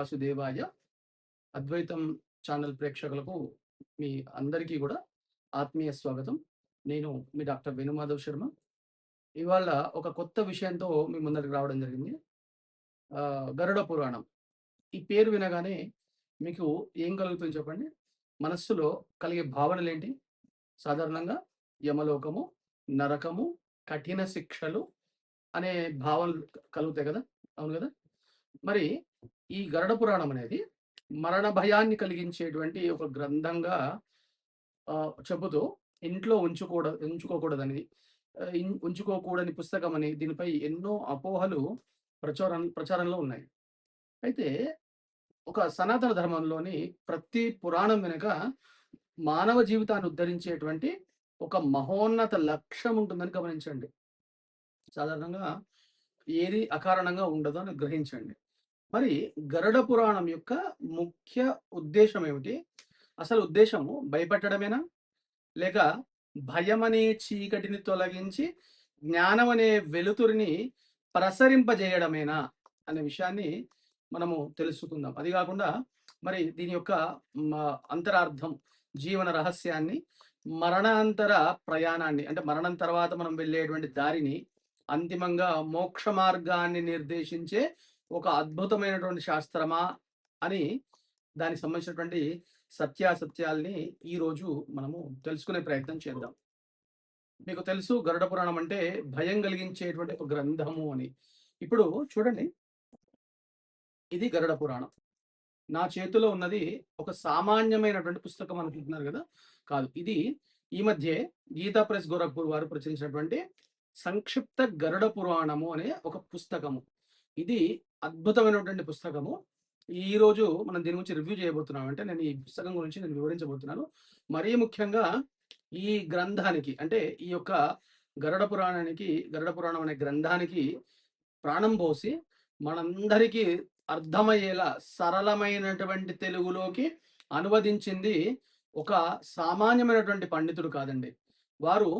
వాసుదేవాయ అద్వైతం ఛానల్ ప్రేక్షకులకు మీ అందరికీ కూడా ఆత్మీయ స్వాగతం. నేను మీ డాక్టర్ వేణుమాధవ్ శర్మ. ఇవాళ ఒక కొత్త విషయంతో మీ ముందరికి రావడం జరిగింది. ఆ, గరుడ పురాణం. ఈ పేరు వినగానే మీకు ఏం కలుగుతుంది చెప్పండి? మనస్సులో కలిగే భావనలు ఏంటి సాధారణంగా యమలోకము నరకము కఠిన శిక్షలు అనే భావనలు కలుగుతాయి కదా? అవును కదా? మరి ఈ గరుడ పురాణం అనేది మరణ భయాన్ని కలిగించేటువంటి ఒక గ్రంథంగా చెబుతూ ఇంట్లో ఉంచుకూడదు ఉంచుకోకూడదు అనేది ఉంచుకోకూడని పుస్తకం అని దీనిపై ఎన్నో అపోహలు ప్రచారం ప్రచారంలో ఉన్నాయి. అయితే ఒక సనాతన ధర్మంలోని ప్రతి పురాణం వెనుక మానవ జీవితాన్ని ఉద్ధరించేటువంటి ఒక మహోన్నత లక్ష్యం ఉంటుందని గమనించండి. సాధారణంగా ఏది అకారణంగా ఉండదు అని గ్రహించండి. మరి గరుడ పురాణం యొక్క ముఖ్య ఉద్దేశం ఏమిటి? అసలు ఉద్దేశము భయపెట్టడమేనా? లేక భయం అనే చీకటిని తొలగించి జ్ఞానం అనే వెలుతురిని ప్రసరింపజేయడమేనా అనే విషయాన్ని మనము తెలుసుకుందాం. అది కాకుండా మరి దీని యొక్క అంతరార్థం జీవన రహస్యాన్ని మరణాంతర ప్రయాణాన్ని అంటే మరణం తర్వాత మనం వెళ్ళేటువంటి దారిని అంతిమంగా మోక్ష మార్గాన్ని నిర్దేశించే ఒక అద్భుతమైనటువంటి శాస్త్రమా అని దానికి సంబంధించినటువంటి సత్యాసత్యాల్ని ఈరోజు మనము తెలుసుకునే ప్రయత్నం చేద్దాం. మీకు తెలుసు గరుడ పురాణం అంటే భయం కలిగించేటువంటి ఒక గ్రంథము అని. ఇప్పుడు చూడండి. ఇది గరుడ పురాణం. నా చేతిలో ఉన్నది ఒక సామాన్యమైనటువంటి పుస్తకం అనుకుంటున్నారు కదా? కాదు. ఇది ఈ మధ్య గీతా ప్రెస్ గోరఖ్పూర్ వారు ప్రచురించినటువంటి సంక్షిప్త గరుడ పురాణము అనే ఒక పుస్తకము. ఇది అద్భుతమైనటువంటి పుస్తకము. ఈ రోజు మనం దీని గురించి రివ్యూ చేయబోతున్నాం అంటే నేను ఈ పుస్తకం గురించి నేను వివరించబోతున్నాను. మరీ ముఖ్యంగా ఈ గ్రంథానికి అంటే ఈ యొక్క గరుడ పురాణానికి గరుడ పురాణం అనే గ్రంథానికి ప్రాణం పోసి మనందరికీ అర్థమయ్యేలా సరళమైనటువంటి తెలుగులోకి అనువదించింది ఒక సామాన్యమైనటువంటి పండితుడు కాదండి. వారు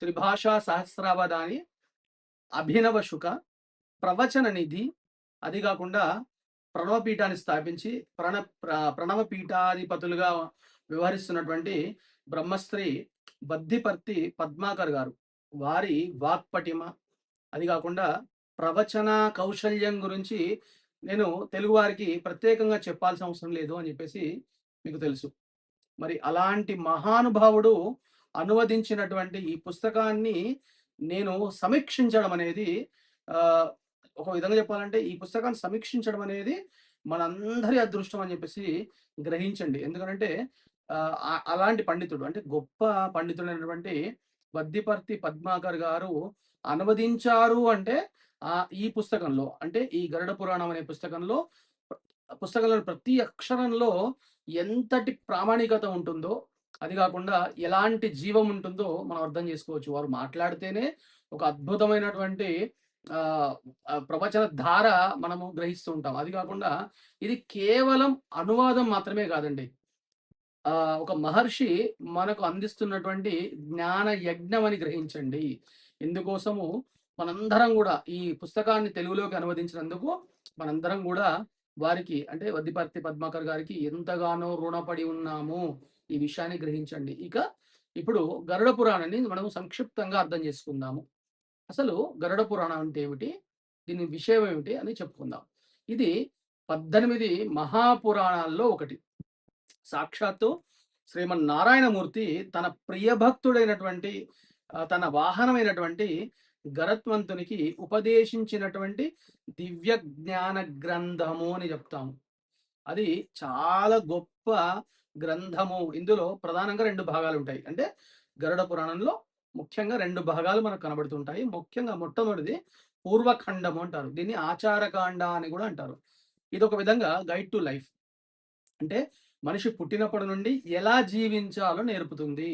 త్రిభాషా సహస్రావధాని అభినవ శుక ప్రవచన నిధి అది కాకుండా ప్రణవ పీఠాన్ని స్థాపించి ప్రణవ ప్రణవ పీఠాధిపతులుగా వ్యవహరిస్తున్నటువంటి బ్రహ్మశ్రీ బద్దిపర్తి పద్మాకర్ గారు. వారి వాక్పటిమ. అది కాకుండా ప్రవచన కౌశల్యం గురించి నేను తెలుగు వారికి ప్రత్యేకంగా చెప్పాల్సిన అవసరం లేదు అని చెప్పేసి మీకు తెలుసు. మరి అలాంటి మహానుభావుడు అనువదించినటువంటి ఈ పుస్తకాన్ని నేను సమీక్షించడం అనేది ఒక విధంగా చెప్పాలంటే ఈ పుస్తకాన్ని సమీక్షించడం అనేది మనందరి అదృష్టం అని చెప్పేసి గ్రహించండి. ఎందుకంటే అలాంటి పండితుడు అంటే గొప్ప పండితుడైనటువంటి వద్దిపర్తి పద్మాకర్ గారు అనువదించారు అంటే ఆ ఈ పుస్తకంలో అంటే ఈ గరుడ పురాణం అనే పుస్తకంలో పుస్తకంలో ప్రతి అక్షరంలో ఎంతటి ప్రామాణికత ఉంటుందో అది కాకుండా ఎలాంటి జీవం ఉంటుందో మనం అర్థం చేసుకోవచ్చు. వారు మాట్లాడితేనే ఒక అద్భుతమైనటువంటి ప్రవచన ధార మనము గ్రహిస్తూ ఉంటాం అది కాకుండా ఇది కేవలం అనువాదం మాత్రమే కాదండి. ఒక మహర్షి మనకు అందిస్తున్నటువంటి జ్ఞాన యజ్ఞం అని గ్రహించండి. ఇందుకోసము మనందరం కూడా ఈ పుస్తకాన్ని తెలుగులోకి అనువదించినందుకు మనందరం కూడా వారికి అంటే వద్దిపర్తి పద్మాకర్ గారికి ఎంతగానో రుణపడి ఉన్నాము ఈ విషయాన్ని గ్రహించండి. ఇక ఇప్పుడు గరుడ పురాణాన్ని మనము సంక్షిప్తంగా అర్థం చేసుకుందాము. అసలు గరుడ పురాణం అంటే ఏమిటి? దీని విషయం ఏమిటి? అని చెప్పుకుందాం. ఇది పద్దెనిమిది మహాపురాణాల్లో ఒకటి. సాక్షాత్తు శ్రీమన్నారాయణమూర్తి తన ప్రియభక్తుడైనటువంటి తన వాహనమైనటువంటి గరత్వంతునికి ఉపదేశించినటువంటి దివ్య జ్ఞాన గ్రంథము అని చెప్తాము. అది చాలా గొప్ప గ్రంథము. ఇందులో ప్రధానంగా రెండు భాగాలు ఉంటాయి. అంటే గరుడ పురాణంలో ముఖ్యంగా రెండు భాగాలు మనకు కనబడుతుంటాయి. ముఖ్యంగా మొట్టమొదటిది పూర్వఖండము అంటారు. దీన్ని ఆచారకాండ అని కూడా అంటారు. ఇది ఒక విధంగా గైడ్ టు లైఫ్ అంటే మనిషి పుట్టినప్పటి నుండి ఎలా జీవించాలో నేర్పుతుంది.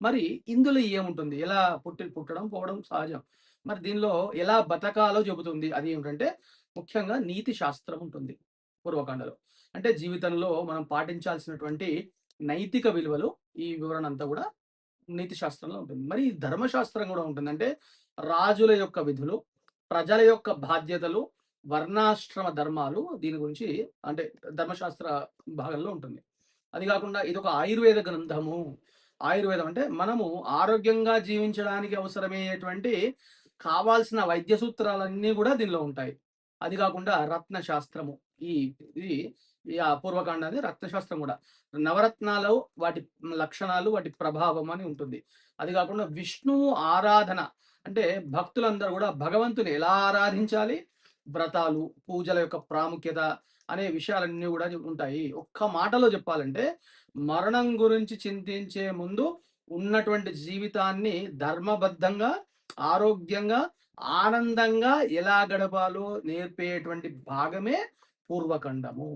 మరి ఇందులో ఏముంటుంది? ఎలా పుట్టి పుట్టడం పోవడం సహజం. మరి దీనిలో ఎలా బతకాలో చెబుతుంది. అది ఏమిటంటే ముఖ్యంగా నీతి శాస్త్రం ఉంటుంది పూర్వకాండలో అంటే జీవితంలో మనం పాటించాల్సినటువంటి నైతిక విలువలు ఈ వివరణ అంతా కూడా నీతి శాస్త్రంలో ఉంటుంది మరి ధర్మశాస్త్రం కూడా ఉంటుంది అంటే రాజుల యొక్క విధులు ప్రజల యొక్క బాధ్యతలు వర్ణాశ్రమ ధర్మాలు దీని గురించి అంటే ధర్మశాస్త్ర భాగంలో ఉంటుంది. అది కాకుండా ఇదొక ఆయుర్వేద గ్రంథము. ఆయుర్వేదం అంటే మనము ఆరోగ్యంగా జీవించడానికి అవసరమయ్యేటువంటి కావాల్సిన వైద్య సూత్రాలన్నీ కూడా దీనిలో ఉంటాయి. అది కాకుండా రత్న శాస్త్రము. ఈ ఇది పూర్వకాండ అనేది రత్నశాస్త్రం కూడా నవరత్నాలు వాటి లక్షణాలు, వాటి ప్రభావం అని ఉంటుంది. అది కాకుండా విష్ణువు ఆరాధన అంటే భక్తులందరూ కూడా భగవంతుని ఎలా ఆరాధించాలి? వ్రతాలు, పూజల యొక్క ప్రాముఖ్యత అనే విషయాలన్నీ కూడా ఉంటాయి. ఒక్క మాటలో చెప్పాలంటే మరణం గురించి చింతించే ముందు ఉన్నటువంటి జీవితాన్ని ధర్మబద్ధంగా, ఆరోగ్యంగా, ఆనందంగా ఎలా గడపాలో నేర్పేటువంటి భాగమే పూర్వకండము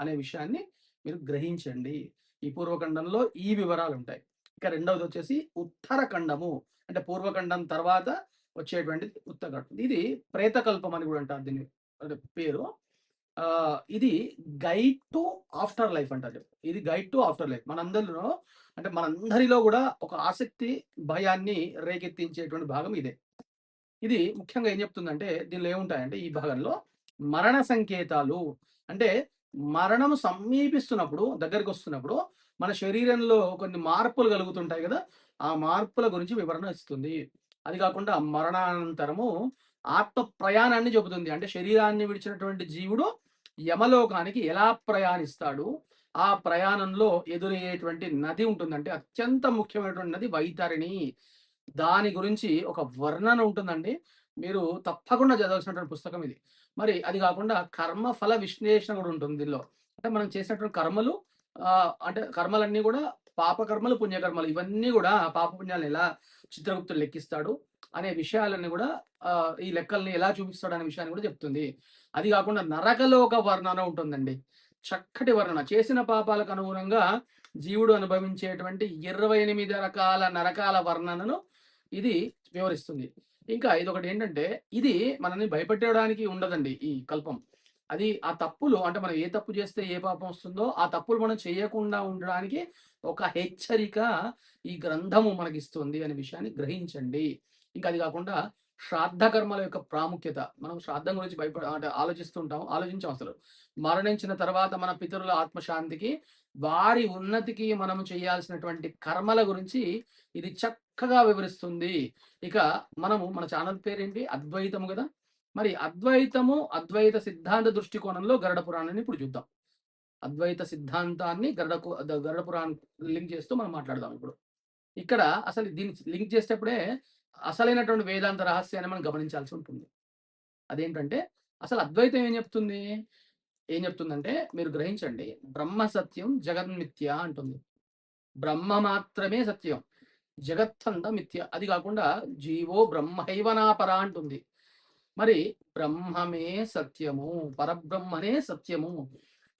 అనే విషయాన్ని మీరు గ్రహించండి. ఈ పూర్వఖండంలో ఈ వివరాలు ఉంటాయి ఇక రెండవదొచ్చేసి ఉత్తరఖండము. అంటే పూర్వఖండం తర్వాత వచ్చేటువంటిది ఉత్తరఖండం. ఇది ప్రేతకల్పం అని కూడా అంటారు దీని అంటే పేరు. ఇది గైడ్ టు ఆఫ్టర్ లైఫ్ అంటారు. ఇది గైడ్ టు ఆఫ్టర్ లైఫ్. మనందరిలో అంటే మనందరిలో కూడా ఒక ఆసక్తి, భయాన్ని రేకెత్తించేటువంటి భాగం ఇదే. ఇది ముఖ్యంగా ఏం చెప్తుందంటే దీనిలో ఏముంటాయంటే ఈ భాగంలో మరణ సంకేతాలు అంటే మరణం సమీపిస్తున్నప్పుడు, దగ్గరకొస్తున్నప్పుడు మన శరీరంలో కొన్ని మార్పులు కలుగుతుంటాయి కదా ఆ మార్పుల గురించి వివరణ ఇస్తుంది. అది కాకుండా మరణానంతరము ఆత్మ ప్రయాణాన్ని చెబుతుంది. అంటే శరీరాన్ని విడిచినటువంటి జీవుడు యమలోకానికి ఎలా ప్రయాణిస్తాడు? ఆ ప్రయాణంలో ఎదురయ్యేటువంటి నది ఉంటుందంటే అత్యంత ముఖ్యమైనటువంటి నది వైతరిణి. దాని గురించి ఒక వర్ణన ఉంటుందండి. మీరు తప్పకుండా చదవాల్సినటువంటి పుస్తకం ఇది. మరి అది కాకుండా కర్మ ఫల విశ్లేషణ కూడా ఉంటుంది దీనిలో. అంటే మనం చేసినటువంటి కర్మలు అంటే కర్మలన్నీ కూడా పాపకర్మలు, పుణ్యకర్మలు ఇవన్నీ గూడా పాపపుణ్యాలను ఎలా చిత్రగుప్తుడు లెక్కిస్తాడు అనే విషయాలన్నీ కూడా ఈ లెక్కల్ని ఎలా చూపిస్తాడు అనే విషయాన్ని కూడా చెప్తుంది. అది కాకుండా నరకలోక వర్ణన ఉంటుందండి. చక్కటి వర్ణన. చేసిన పాపాలకు అనుగుణంగా జీవుడు అనుభవించేటువంటి 28 రకాల నరకాల వర్ణనను ఇది వివరిస్తుంది. ఇంకా ఇదొకటేంటంటే ఇది మనల్ని భయపెట్టడానికి ఉండదండి ఈ కల్పం. అది ఆ తప్పులు అంటే మనం ఏ తప్పు చేస్తే ఏ పాపం వస్తుందో ఆ తప్పులు మనం చేయకుండా ఉండడానికి ఒక హెచ్చరిక ఈ గ్రంథము మనకిస్తుంది అనే విషయాన్ని గ్రహించండి. ఇంకా అది కాకుండా శ్రాద్ధ కర్మల యొక్క ప్రాముఖ్యత. మనం శ్రాద్ధం గురించి భయపడ అంటే ఆలోచిస్తుంటాం. ఆలోచించాం అసలు. మరణించిన తర్వాత మన పితరుల ఆత్మశాంతికి, వారి ఉన్నతికి మనం చేయాల్సినటువంటి కర్మల గురించి ఇది చక్కగా వివరిస్తుంది. ఇక మనము మన ఛానల్ పేరేంటి? అద్వైతము కదా మరి అద్వైతము, అద్వైత సిద్ధాంత దృష్టికోణంలో గరుడ పురాణాన్ని ఇప్పుడు చూద్దాం. అద్వైత సిద్ధాంతాన్ని గరుడ గరుడ పురాణం లింక్ చేస్తూ మనం మాట్లాడదాం ఇప్పుడు. ఇక్కడ అసలు దీన్ని లింక్ చేసేటప్పుడే అసలైనటువంటి వేదాంత రహస్యాన్ని మనం గమనించాల్సి ఉంటుంది. అదేంటంటే అసలు అద్వైతం ఏం చెప్తుంది? ఏం చెప్తుందంటే మీరు గ్రహించండి. బ్రహ్మ సత్యం, జగన్మిథ్య అంటుంది. బ్రహ్మ మాత్రమే సత్యం. జగత్తంత మిథ్య. అది కాకుండా జీవో బ్రహ్మైవనాపర అంటుంది. మరి బ్రహ్మమే సత్యము. పరబ్రహ్మనే సత్యము.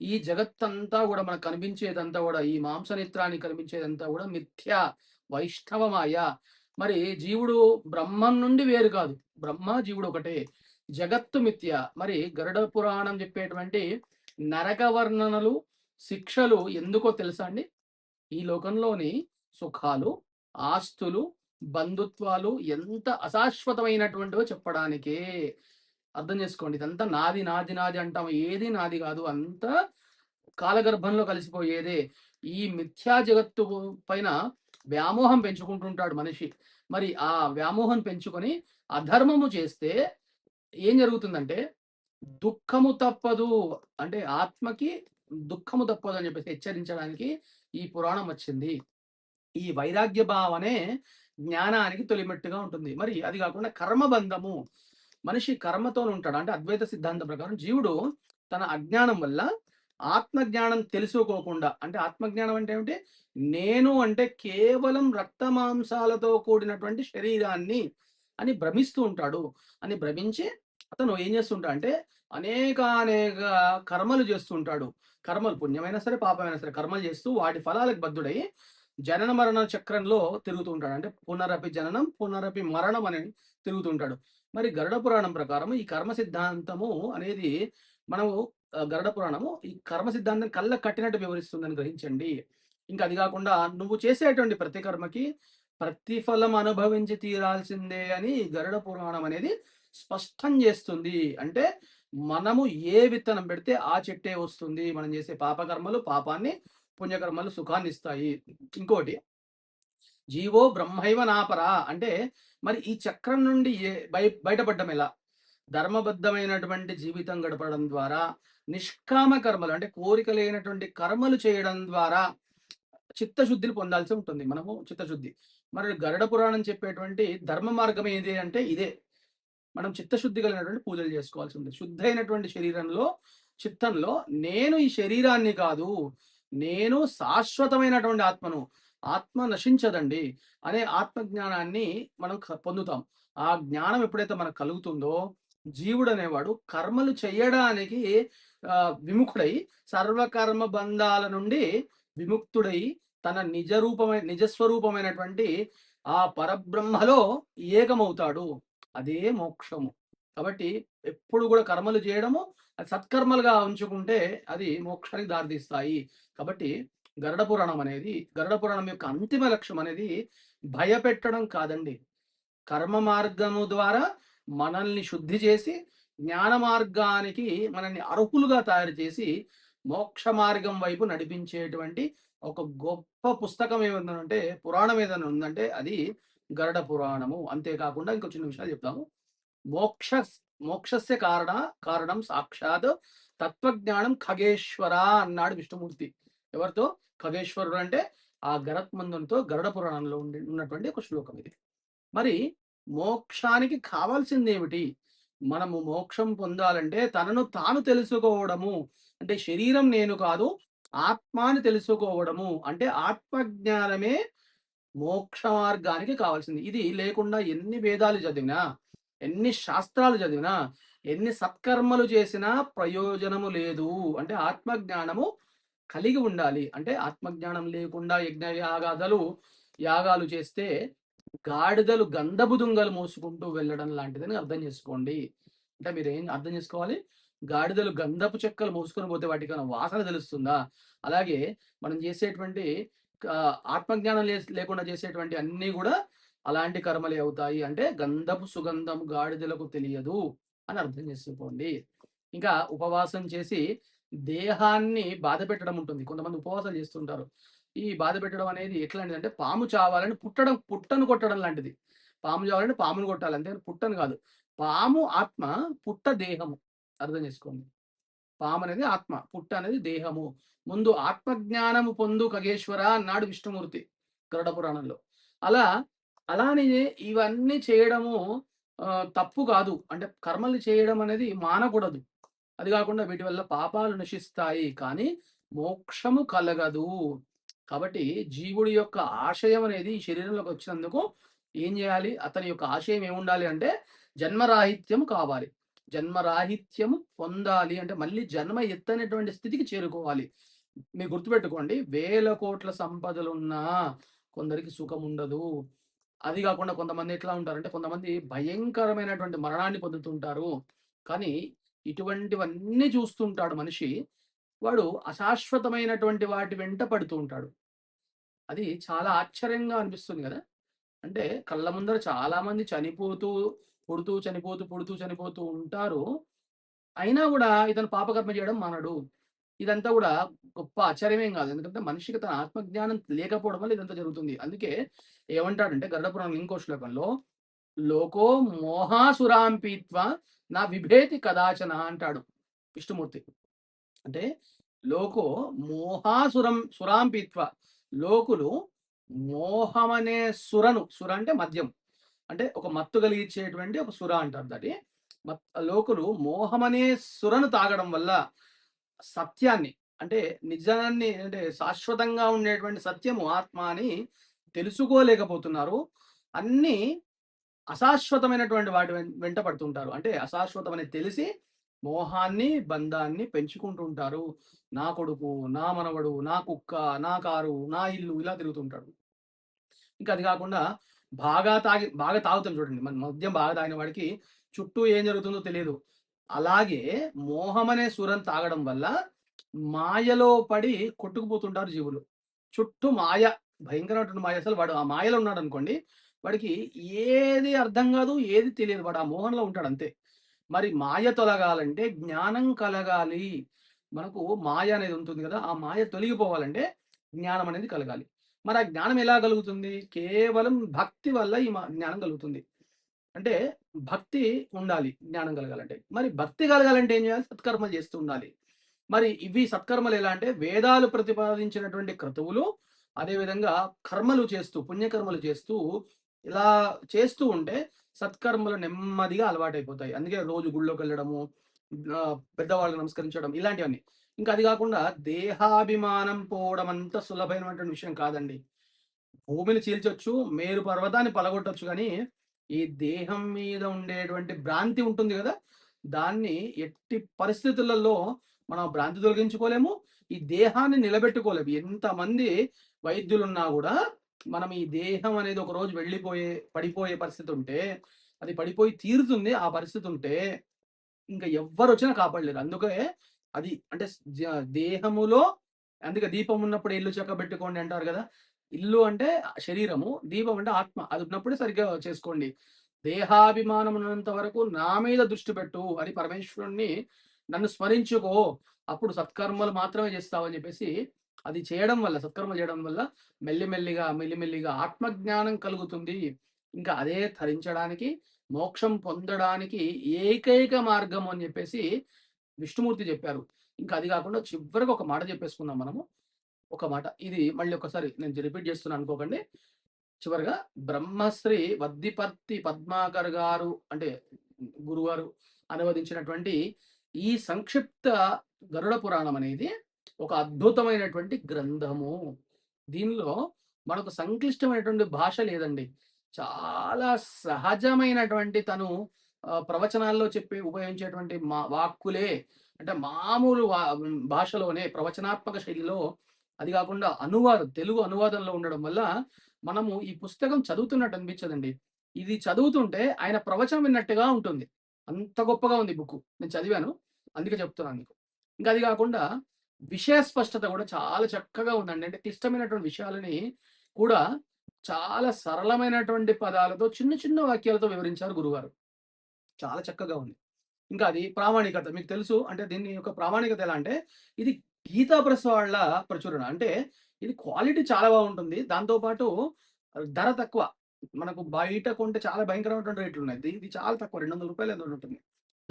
ఈ జగత్తంతా కూడా మనకు కనిపించేదంతా కూడా ఈ మాంసనేత్రానికి కనిపించేదంతా కూడా మిథ్య. వైష్ణవమాయ మరి జీవుడు బ్రహ్మం నుండి వేరు కాదు. బ్రహ్మ, జీవుడు ఒకటే. జగత్తు మిథ్య. మరి గరుడ పురాణం చెప్పేటువంటి నరక వర్ణనలు, శిక్షలు ఎందుకో తెలుసా అండి? ఈ లోకంలోని సుఖాలు, ఆస్తులు, బంధుత్వాలు ఎంత అశాశ్వతమైనటువంటివో చెప్పడానికే. అర్థం చేసుకోండి. ఇదంతా నాది, నాది, నాది అంటాం. ఏది నాది కాదు అంతా కాలగర్భంలో కలిసిపోయేదే. ఈ మిథ్యా జగత్తు పైన వ్యామోహం పెంచుకుంటుంటాడు మనిషి. మరి ఆ వ్యామోహం పెంచుకొని అధర్మము చేస్తే ఏం జరుగుతుందంటే దుఃఖము తప్పదు. అంటే ఆత్మకి దుఃఖము తప్పదు అని చెప్పేసి హెచ్చరించడానికి ఈ పురాణం వచ్చింది. ఈ వైరాగ్య భావనే జ్ఞానానికి తొలిమెట్టుగా ఉంటుంది. మరి అది కాకుండా కర్మబంధము. మనిషి కర్మతోనే ఉంటాడు. అంటే అద్వైత సిద్ధాంతం ప్రకారం జీవుడు తన అజ్ఞానం వల్ల ఆత్మజ్ఞానం తెలుసుకోకుండా అంటే ఆత్మజ్ఞానం అంటే ఏమిటి? నేను అంటే కేవలం రక్త మాంసాలతో కూడినటువంటి శరీరాన్ని అని భ్రమిస్తూ ఉంటాడు. అని భ్రమించి అతను ఏం చేస్తుంటా అంటే అనేకానేక కర్మలు చేస్తూ ఉంటాడు. కర్మలు పుణ్యమైనా సరే, పాపమైనా సరే కర్మలు చేస్తూ వాటి ఫలాలకు బద్ధుడై జనన మరణ చక్రంలో తిరుగుతూ ఉంటాడు. అంటే పునరపి జననం, పునరపి మరణం అని తిరుగుతూ ఉంటాడు. మరి గరుడ పురాణం ప్రకారం ఈ కర్మ సిద్ధాంతము అనేది మనము గరుడ పురాణము ఈ కర్మ సిద్ధాంతం కళ్ళ కట్టినట్టు వివరిస్తుందని గ్రహించండి. ఇంకా అది కాకుండా నువ్వు చేసేటువంటి ప్రతి కర్మకి ప్రతిఫలం అనుభవించి తీరాల్సిందే అని గరుడ పురాణం అనేది స్పష్టం చేస్తుంది. అంటే మనము ఏ విత్తనం పెడితే ఆ చెట్టే వస్తుంది. మనం చేసే పాపకర్మలు పాపాన్ని, పుణ్యకర్మలు సుఖాన్ని ఇస్తాయి. ఇంకోటి జీవో బ్రహ్మైవ నాపరా అంటే మరి ఈ చక్రం నుండి ఏ బయ బయటపడ్డం ఎలా? ధర్మబద్ధమైనటువంటి జీవితం గడపడం ద్వారా, నిష్కామ కర్మలు అంటే కోరిక లేనటువంటి కర్మలు చేయడం ద్వారా చిత్తశుద్ధిని పొందాల్సి ఉంటుంది. మనము చిత్తశుద్ధి. మరి గరుడ పురాణం చెప్పేటువంటి ధర్మ మార్గం ఏది అంటే ఇదే. మనం చిత్తశుద్ధి కలిగినటువంటి పూజలు చేసుకోవాల్సి ఉంది. శుద్ధైనటువంటి శరీరంలో, చిత్తంలో నేను ఈ శరీరాన్ని కాదు, నేను శాశ్వతమైనటువంటి ఆత్మను. ఆత్మ నశించదండి అనే ఆత్మజ్ఞానాన్ని మనం పొందుతాం. ఆ జ్ఞానం ఎప్పుడైతే మనకు కలుగుతుందో, జీవుడనేవాడు కర్మలు చేయడానికి విముఖుడై సర్వకర్మ బంధాల నుండి విముక్తుడై తన నిజ రూపమై నిజస్వరూపమైనటువంటి ఆ పరబ్రహ్మలో ఏకమవుతాడు. అదే మోక్షము. కాబట్టి ఎప్పుడు కూడా కర్మలు చేయడము అది సత్కర్మలుగా ఉంచుకుంటే అది మోక్షానికి దారితీస్తాయి. కాబట్టి గరుడ పురాణం అనేది గరుడ పురాణం యొక్క అంతిమ లక్ష్యం అనేది భయపెట్టడం కాదండి. కర్మ మార్గము ద్వారా మనల్ని శుద్ధి చేసి, జ్ఞాన మార్గానికి మనల్ని అర్హులుగా తయారు చేసి, మోక్ష మార్గం వైపు నడిపించేటువంటి ఒక గొప్ప పుస్తకం ఏమిందంటే పురాణం ఏదైనా ఉందంటే అది గరుడ పురాణము. అంతే కాకుండా ఇంకో చిన్న విషయాలు చెప్తాము. మోక్షస్ మోక్షస్య కారణ కారణం సాక్షాత్ తత్వజ్ఞానం ఖగేశ్వర అన్నాడు విష్ణుమూర్తి. ఎవరితో? ఖగేశ్వరుడు అంటే ఆ గరత్మంతునితో గరుడ పురాణంలో ఉండి ఉన్నటువంటి ఒక శ్లోకం ఇది. మరి మోక్షానికి కావాల్సింది ఏమిటి మనము మోక్షం పొందాలంటే తనను తాను తెలుసుకోవడము. అంటే శరీరం నేను కాదు, ఆత్మాని తెలుసుకోవడము. అంటే ఆత్మజ్ఞానమే మోక్ష మార్గానికి కావాల్సింది. ఇది లేకుండా ఎన్ని వేదాలు చదివినా, ఎన్ని శాస్త్రాలు చదివినా, ఎన్ని సత్కర్మలు చేసినా ప్రయోజనము లేదు. అంటే ఆత్మజ్ఞానము కలిగి ఉండాలి. అంటే ఆత్మజ్ఞానం లేకుండా యజ్ఞ యాగాదులు యాగాలు చేస్తే గాడిదలు గంధపు దుంగలు మోసుకుంటూ వెళ్ళడం లాంటిదని అర్థం చేసుకోండి. అంటే మీరేం అర్థం చేసుకోవాలి? గాడిదలు గంధపు చెక్కలు మోసుకొని పోతే వాటికి వాసన తెలుస్తుందా? అలాగే మనం చేసేటువంటి ఆత్మజ్ఞానం లేకుండా చేసేటువంటి అన్నీ కూడా అలాంటి కర్మలే అవుతాయి. అంటే గంధపు సుగంధం గాడిదలకు తెలియదు అని అర్థం చేసుకోండి. ఇంకా ఉపవాసం చేసి దేహాన్ని బాధపెట్టడం ఉంటుంది. కొంతమంది ఉపవాసాలు చేస్తుంటారు. ఈ బాధ పెట్టడం అనేది ఎట్లాంటిదంటే పాము చావాలని పుట్టడం పుట్టను కొట్టడం లాంటిది. పాము చావాలంటే పామును కొట్టాలి. అంతేగాని పుట్టను కాదు. పాము ఆత్మ, పుట్ట దేహము. అర్థం చేసుకోండి. అనేది ఆత్మ, పుట్ట అనేది దేహము. ముందు ఆత్మజ్ఞానము పొందు ఖగేశ్వర అన్నాడు విష్ణుమూర్తి గరుడ పురాణంలో. అలా అలానే ఇవన్నీ చేయడము తప్పు కాదు. అంటే కర్మలు చేయడం అనేది మానకూడదు. అది కాకుండా వీటి వల్ల పాపాలు నశిస్తాయి. కానీ మోక్షము కలగదు. కాబట్టి జీవుడి యొక్క ఆశయం అనేది ఈ శరీరంలోకి వచ్చినందుకు ఏం చేయాలి? అతని యొక్క ఆశయం ఏముండాలి అంటే జన్మరాహిత్యం కావాలి. జన్మరాహిత్యము పొందాలి అంటే మళ్ళీ జన్మ ఎత్తనటువంటి స్థితికి చేరుకోవాలి. మీరు గుర్తుపెట్టుకోండి వేల కోట్ల సంపదలున్నా కొందరికి సుఖం ఉండదు అది కాకుండా కొంతమంది ఎట్లా ఉంటారంటే కొంతమంది భయంకరమైనటువంటి మరణాన్ని పొందుతుంటారు. కానీ ఇటువంటివన్నీ చూస్తుంటాడు మనిషి. వాడు అశాశ్వతమైనటువంటి వాటి వెంట పడుతూ ఉంటాడు. అది చాలా ఆశ్చర్యంగా అనిపిస్తుంది కదా అంటే కళ్ళ ముందర చాలామంది చనిపోతూ, పుడుతూ, చనిపోతూ, పుడుతూ, చనిపోతూ ఉంటారు. అయినా కూడా ఇతను పాపకర్మ చేయడం మానడు. ఇదంతా కూడా గొప్ప ఆశ్చర్యమేం కాదు ఎందుకంటే మనిషికి తన ఆత్మజ్ఞానం లేకపోవడం వల్ల ఇదంతా జరుగుతుంది. అందుకే ఏమంటాడంటే గరుడపురాణం ఇంకో శ్లోకంలో లోకో మోహాసురాంపీత్వ నా విభేతి కదాచన అంటాడు విష్ణుమూర్తి. అంటే లోకో మోహాసురం సురాం పీత్వా లోకులు మోహమనే సురను సుర అంటే మద్యం. అంటే ఒక మత్తు కలిగించేటువంటి ఒక సుర అంటారు దాన్ని. మత్ లోకులు మోహమనే సురను తాగడం వల్ల సత్యాన్ని అంటే నిజాన్ని అంటే శాశ్వతంగా ఉండేటువంటి సత్యము ఆత్మ అని తెలుసుకోలేకపోతున్నారు. అన్నీ అశాశ్వతమైనటువంటి వాటి వెంట పడుతుంటారు. అంటే అశాశ్వతమని తెలిసి మోహాన్ని, బంధాన్ని పెంచుకుంటూ ఉంటారు. నా కొడుకు, నా మనవడు, నా కుక్క, నా కారు, నా ఇల్లు ఇలా తిరుగుతుంటాడు. ఇంకా అది కాకుండా బాగా తాగి బాగా తాగుతాం చూడండి. మన మద్యం బాగా తాగిన వాడికి చుట్టూ ఏం జరుగుతుందో తెలియదు అలాగే మోహం అనే సురం తాగడం వల్ల మాయలో పడి కొట్టుకుపోతుంటారు జీవులు. చుట్టూ మాయ భయంకరమైనటువంటి మాయ. అసలు వాడు ఆ మాయలో ఉన్నాడు అనుకోండి వాడికి ఏది అర్థం కాదు ఏది తెలియదు. వాడు ఆ మోహంలో ఉంటాడు అంతే. మరి మాయ తొలగాలంటే జ్ఞానం కలగాలి. మనకు మాయ అనేది ఉంటుంది కదా ఆ మాయ తొలగిపోవాలంటే జ్ఞానం అనేది కలగాలి. మరి ఆ జ్ఞానం ఎలా కలుగుతుంది? కేవలం భక్తి వల్ల ఈ మ జ్ఞానం కలుగుతుంది. అంటే భక్తి ఉండాలి జ్ఞానం కలగాలంటే. మరి భక్తి కలగాలంటే ఏం చేయాలి? సత్కర్మలు చేస్తూ ఉండాలి. మరి ఇవి సత్కర్మలు ఎలా అంటే వేదాలు ప్రతిపాదించినటువంటి క్రతువులు, అదేవిధంగా కర్మలు చేస్తూ, పుణ్యకర్మలు చేస్తూ ఇలా చేస్తూ ఉంటే సత్కర్మలు నెమ్మదిగా అలవాటైపోతాయి. అందుకే రోజు గుళ్ళోకెళ్ళడము, వెళ్ళడము పెద్దవాళ్ళకి నమస్కరించడం ఇలాంటివన్నీ. ఇంకా అది కాకుండా దేహాభిమానం పోవడం అంత సులభమైనటువంటి విషయం కాదండి. భూమిని చీల్చొచ్చు, మేరు పర్వతాన్ని పలగొట్టొచ్చు కానీ ఈ దేహం మీద ఉండేటువంటి భ్రాంతి ఉంటుంది కదా దాన్ని ఎట్టి పరిస్థితులలో మనం భ్రాంతి తొలగించుకోలేము. ఈ దేహాన్ని నిలబెట్టుకోలేము. ఎంతమంది వైద్యులున్నా కూడా మనం ఈ దేహం అనేది ఒక రోజు వెళ్ళిపోయే పడిపోయే పరిస్థితి ఉంటే అది పడిపోయి తీరుతుంది. ఆ పరిస్థితుంటే, ఎవ్వరు వచ్చినా కాపాడలేరు. అందుకే అది అంటే దేహములో అందుకే దీపం ఉన్నప్పుడు ఇల్లు చక్కబెట్టుకోండి అంటారు కదా ఇల్లు అంటే శరీరము, దీపం అంటే ఆత్మ. అది ఉన్నప్పుడే సరిగ్గా చేసుకోండి. దేహాభిమానం ఉన్నంత వరకు నా మీద దృష్టి పెట్టు అని పరమేశ్వరుణ్ణి నన్ను స్మరించుకో. అప్పుడు సత్కర్మలు మాత్రమే చేస్తావని చెప్పేసి, అది చేయడం వల్ల సత్కర్మ చేయడం వల్ల మెల్లిమెల్లిగా, మెల్లిమెల్లిగా ఆత్మజ్ఞానం కలుగుతుంది. ఇంకా అదే ధరించడానికి మోక్షం పొందడానికి ఏకైక మార్గం అని చెప్పేసి విష్ణుమూర్తి చెప్పారు. ఇంకా అది కాకుండా చివరికి ఒక మాట చెప్పేసుకుందాం మనము. ఒక మాట ఇది మళ్ళీ ఒకసారి నేను రిపీట్ చేస్తున్నా అనుకోకండి. చివరిగా బ్రహ్మశ్రీ వద్దిపర్తి పద్మాకర్ గారు అంటే గురువారు అనువదించినటువంటి ఈ సంక్షిప్త గరుడ పురాణం అనేది ఒక అద్భుతమైనటువంటి గ్రంథము. దీనిలో మనకు సంక్లిష్టమైనటువంటి భాష లేదండి. చాలా సహజమైనటువంటి తను ప్రవచనాల్లో చెప్పి ఉపయోగించేటువంటి మా వాక్కులే అంటే మామూలు భాషలోనే ప్రవచనాత్మక శైలిలో అది కాకుండా అనువాదం తెలుగు అనువాదంలో ఉండడం వల్ల మనము ఈ పుస్తకం చదువుతున్నట్టు అనిపించదండి. ఇది చదువుతుంటే ఆయన ప్రవచనం విన్నట్టుగా ఉంటుంది. అంత గొప్పగా ఉంది బుక్ నేను చదివాను. అందుకే చెప్తున్నాను మీకు. ఇంకా అది కాకుండా విషయ స్పష్టత కూడా చాలా చక్కగా ఉందండి. అంటే క్లిష్టమైనటువంటి విషయాలని కూడా చాలా సరళమైనటువంటి పదాలతో చిన్న చిన్న వాక్యాలతో వివరించారు గురువారు చాలా చక్కగా ఉంది. ఇంకా అది ప్రామాణికత మీకు తెలుసు అంటే దీన్ని యొక్క ప్రామాణికత ఎలా అంటే ఇది గీతా ప్రెస్ వాళ్ళ ప్రచురణ. అంటే ఇది క్వాలిటీ చాలా బాగుంటుంది. దాంతోపాటు ధర తక్కువ. మనకు బయట కొంటే చాలా భయంకరమైనటువంటి రేట్లు ఉన్నాయి ఇది చాలా తక్కువ రూ. 200 ఎంతో ఉంటుంది.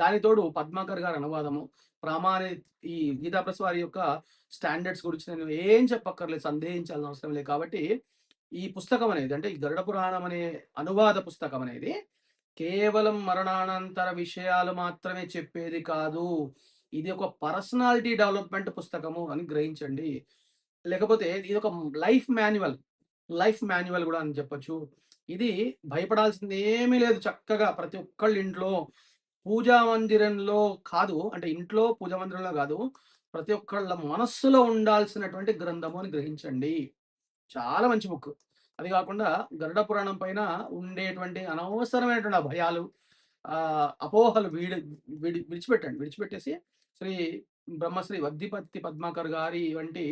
దానితోడు పద్మాకర్ గారి అనువాదము, ప్రామాణి ఈ గీతా ప్రెస్ వారి యొక్క స్టాండర్డ్స్ గురించి నేను ఏం చెప్పక్కర్లేదు. సందేహించాల్సిన అవసరం లేదు. కాబట్టి ఈ పుస్తకం అనేది అంటే ఈ గరుడ పురాణం అనే అనువాద పుస్తకం అనేది కేవలం మరణానంతర విషయాలు మాత్రమే చెప్పేది కాదు. ఇది ఒక పర్సనాలిటీ డెవలప్‌మెంట్ పుస్తకము అని గ్రహించండి. లేకపోతే ఇది ఒక లైఫ్ మాన్యువల్. లైఫ్ మాన్యువల్ కూడా అని చెప్పొచ్చు. ఇది భయపడాల్సింది ఏమీ లేదు. చక్కగా ప్రతి ఒక్కళ్ళ ఇంట్లో పూజా మందిరంలో కాదు అంటే ఇంట్లో పూజా మందిరంలో కాదు ప్రతి ఒక్కళ్ళ మనస్సులో ఉండాల్సినటువంటి గ్రంథము అని గ్రహించండి. చాలా మంచి బుక్. అది కాకుండా గరుడ పురాణం పైన ఉండేటువంటి అనవసరమైనటువంటి భయాలు, అపోహలు వీడి విడి విడిచిపెట్టండి. విడిచిపెట్టేసి శ్రీ బ్రహ్మశ్రీ వద్దిపత్తి పద్మాకర్ గారి వంటి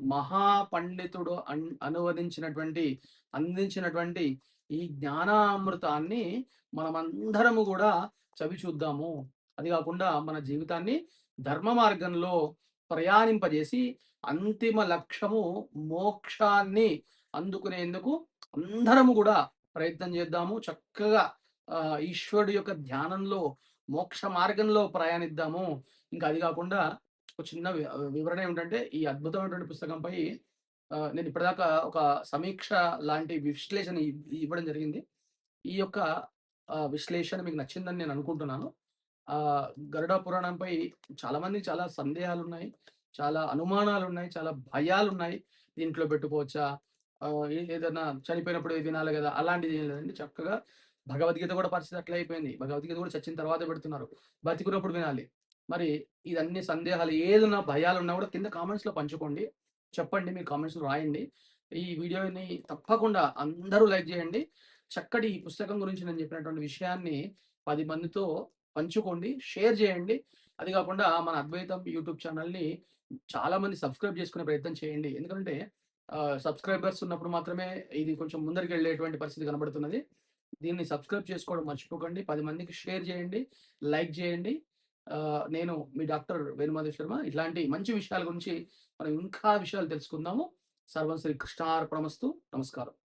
మహాపండితుడు అన్ అనువదించినటువంటి, అందించినటువంటి ఈ జ్ఞానామృతాన్ని మనమందరము కూడా చవి చూద్దాము. అది కాకుండా మన జీవితాన్ని ధర్మ మార్గంలో ప్రయాణింపజేసి అంతిమ లక్ష్యము మోక్షాన్ని అందుకునేందుకు అందరము కూడా ప్రయత్నం చేద్దాము. చక్కగా ఈశ్వరుడు యొక్క ధ్యానంలో మోక్ష మార్గంలో ప్రయాణిద్దాము. ఇంకా అది కాకుండా ఒక చిన్న వివరణ ఏమిటంటే ఈ అద్భుతమైనటువంటి పుస్తకంపై నేను ఇప్పటిదాకా ఒక సమీక్ష లాంటి విశ్లేషణ ఇవ్వడం జరిగింది. ఈ యొక్క విశ్లేషణ మీకు నచ్చిందని నేను అనుకుంటున్నాను. గరుడ పురాణంపై చాలామందికి చాలా సందేహాలు ఉన్నాయి చాలా అనుమానాలు ఉన్నాయి చాలా భయాలు ఉన్నాయి దీంట్లో పెట్టుకోవచ్చా? ఏదైనా చనిపోయినప్పుడు వినాలి కదా అలాంటిది ఏం లేదండి. చక్కగా భగవద్గీత కూడా పరిస్థితి అట్లా అయిపోయింది. భగవద్గీత కూడా చచ్చిన తర్వాత పెడుతున్నారు. బతికున్నప్పుడు వినాలి. మరి ఇదన్నీ సందేహాలు ఏదున్నా భయాలున్నా కూడా కింద కామెంట్స్‌లో పంచుకోండి. చెప్పండి. మీరు కామెంట్స్‌లో రాయండి. ఈ వీడియోని తప్పకుండా అందరూ లైక్ చేయండి. చక్కటి ఈ పుస్తకం గురించి నేను చెప్పినటువంటి విషయాన్ని పది మందితో పంచుకోండి. షేర్ చేయండి. అది కాకుండా మన అద్వైతం యూట్యూబ్ ఛానెల్‌ని చాలామంది సబ్స్క్రైబ్ చేసుకునే ప్రయత్నం చేయండి. ఎందుకంటే సబ్స్క్రైబర్స్ ఉన్నప్పుడు మాత్రమే ఇది కొంచెం ముందరికి వెళ్ళేటువంటి పరిస్థితి కనబడుతున్నది. దీన్ని సబ్స్క్రైబ్ చేసుకోవడం మర్చిపోకండి. పది మందికి షేర్ చేయండి. లైక్ చేయండి. నేను మీ డాక్టర్ వేణుమాధవ్ శర్మ. ఇట్లాంటి మంచి విషయాల గురించి మనం ఇంకా విషయాలు తెలుసుకుందాము. సర్వం శ్రీ కృష్ణార్పణమస్తు. నమస్కారం.